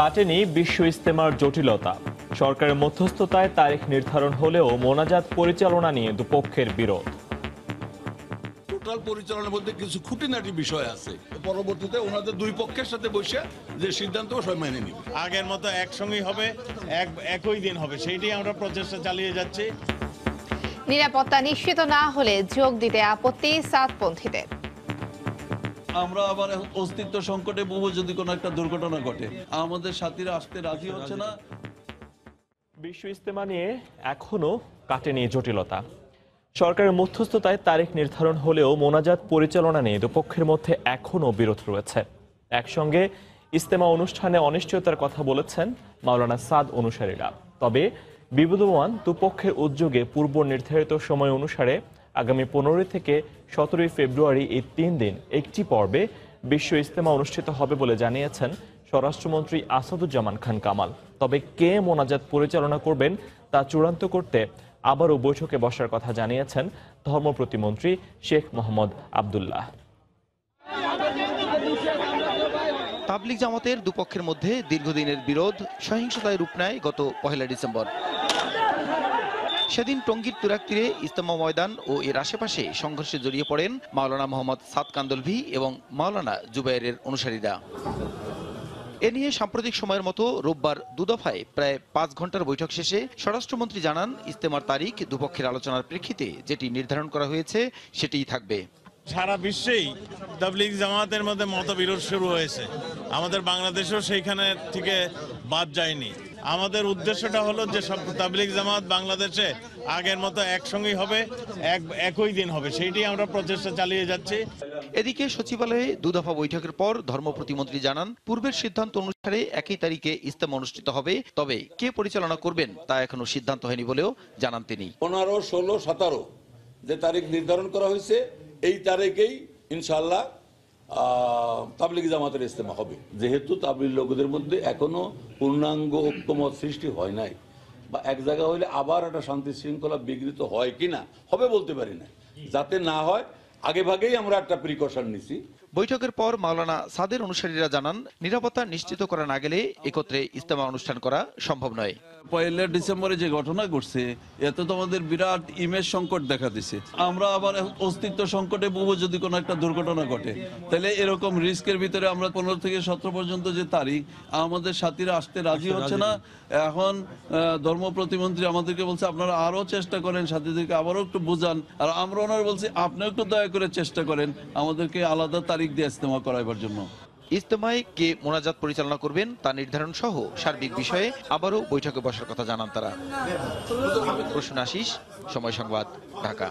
কাটেনি বিশ্ব ইস্তেমার জটিলতা। সরকারের মধ্যস্থতায় তারিখ নির্ধারণ হলেও মোনাজাত পরিচালনা নিয়ে দুপক্ষের বিরোধ। টোটাল পরিচালনার মধ্যে কিছু খুঁটিনাটি বিষয় আছে। পরবর্তীতে ওনাদের দুই পক্ষের সাথে বসে যে সিদ্ধান্ত সবাই মেনে নিবে। আগের মতো একসঙ্গেই হবে এক একই দিন হবে সেইটাই আমরা প্রচেষ্টা চালিয়ে যাচ্ছি। নিরাপত্তা নিশ্চিত না হলে যোগ দিতে আপত্তি সাতপন্থীদের। আমরা আবার অস্তিত্ব সংকটে বহু যদি কোনো একটা দুর্ঘটনা ঘটে। আমাদের সাথীরা আসতে রাজি হচ্ছে না। বিশ্ব ইস্তেমা নিয়ে এখনও কাটেনি জটিলতা। সরকারের মধ্যস্থতায় তারিখ নির্ধারণ হলেও মোনাজাত পরিচালনা নিয়ে দুপক্ষের মধ্যে এখনও বিরোধ রয়েছে। একসঙ্গে ইস্তেমা অনুষ্ঠানে অনিশ্চয়তার কথা বলেছেন মাওলানা সাদ অনুসারীরা। তবে বিবদমান দুপক্ষের উদ্যোগে পূর্ব নির্ধারিত সময় অনুসারে আগামী পনেরোই থেকে সতেরোই ফেব্রুয়ারি এই তিন দিন একটি পর্বে বিশ্ব ইজতেমা অনুষ্ঠিত হবে বলে জানিয়েছেন স্বরাষ্ট্রমন্ত্রী আসাদুজ্জামান খান কামাল। তবে কে মোনাজাত পরিচালনা করবেন তা চূড়ান্ত করতে আবারও বৈঠকে বসার কথা জানিয়েছেন ধর্ম প্রতিমন্ত্রী শেখ মোহাম্মদ আবদুল্লাহ। তাবলিগ জামাতের দুপক্ষের মধ্যে দীর্ঘদিনের বিরোধ, সহিংসতায় রূপ নেয় গত পহেলা ডিসেম্বর। সেদিন টঙ্গীর তুরাক তীরে ইস্তমা ময়দান ও এর আশেপাশে সংঘর্ষে জড়িয়ে পড়েন মাওলানা মোহাম্মদ সাদ কান্দলভি এবং মাওলানা জুবাইরের অনুসারীরা। এ নিয়ে সাম্প্রতিক সময়ের মতো রোববার দুদফায় প্রায় পাঁচ ঘণ্টার বৈঠক শেষে স্বরাষ্ট্রমন্ত্রী জানান ইস্তেমার তারিখ দুপক্ষের আলোচনার প্রেক্ষিতে যেটি নির্ধারণ করা হয়েছে সেটিই থাকবে। সারা বিশ্বেই তাবলিগ জামাতের মধ্যে মতবিরোধ শুরু হয়েছে। আমাদের বাংলাদেশেও সেইখানে থেকে বাদ যায়নি। আমাদের উদ্দেশ্যটা হলো যে সব তাবলিগ জামাত বাংলাদেশে আগের মতো একসঙ্গেই হবে এক একই দিন হবে। সেইটি আমরা প্রচেষ্টা চালিয়ে যাচ্ছি। এদিকে সচিবালয়ে দুদফা বৈঠকের পর ধর্ম প্রতিমন্ত্রী জানান পূর্বের সিদ্ধান্ত অনুসারে একই তারিখে ইস্তেমা অনুষ্ঠিত হবে তবে কে পরিচালনা করবেন তা এখনও সিদ্ধান্ত হয়নি বলেও জানান তিনি। পনেরো ষোলো সতেরো যে তারিখ নির্ধারণ করা হয়েছে এই তারিখেই ইনশাল্লাহ তাবলিগ জামাতের ইস্তেমা হবে। যেহেতু তাবলিগ লোকদের মধ্যে এখনও পূর্ণাঙ্গ ঐক্যমত সৃষ্টি হয় নাই। বা এক জায়গা হইলে আবার একটা শান্তি শৃঙ্খলা বিঘ্নিত হয় কিনা, হবে বলতে পারি না। যাতে না হয় আগে ভাগেই আমরা একটা প্রিকশন নিছি। বৈঠকের পর মাওলানা সাদের অনুসারীরা জানান নিরাপত্তা নিশ্চিত করা না গেলে একত্রে ইস্তেমা অনুষ্ঠান করা সম্ভব নয়। পয়লা ডিসেম্বরে যে ঘটনা ঘটছে এতে তো আমাদের বিরাট ইমেজ সংকট দেখা দিছে। আমরা আবার অস্তিত্ব সংকটে বহু যদি কোনো একটা দুর্ঘটনা ঘটে। তাহলে এরকম রিস্কের ভিতরে আমরা পনেরো থেকে সতেরো পর্যন্ত যে তারিখ আমাদের সাথীরা আসতে রাজি হচ্ছে না। এখন ধর্ম প্রতিমন্ত্রী আমাদেরকে বলছে আপনারা আরও চেষ্টা করেন সাথীদেরকে আবারও একটু বুঝান। আর আমরা ওনার বলছি আপনিও একটু দয়া করে চেষ্টা করেন, আমাদেরকে আলাদা তারিখ দিয়ে ইস্তেমা করাইবার জন্য। ইস্তেমায় কে মোনাজাত পরিচালনা করবেন তা নির্ধারণ সহ সার্বিক বিষয়ে আবারও বৈঠকে বসার কথা জানান তারা। প্রশ্ন আশিস, সময় সংবাদ, ঢাকা।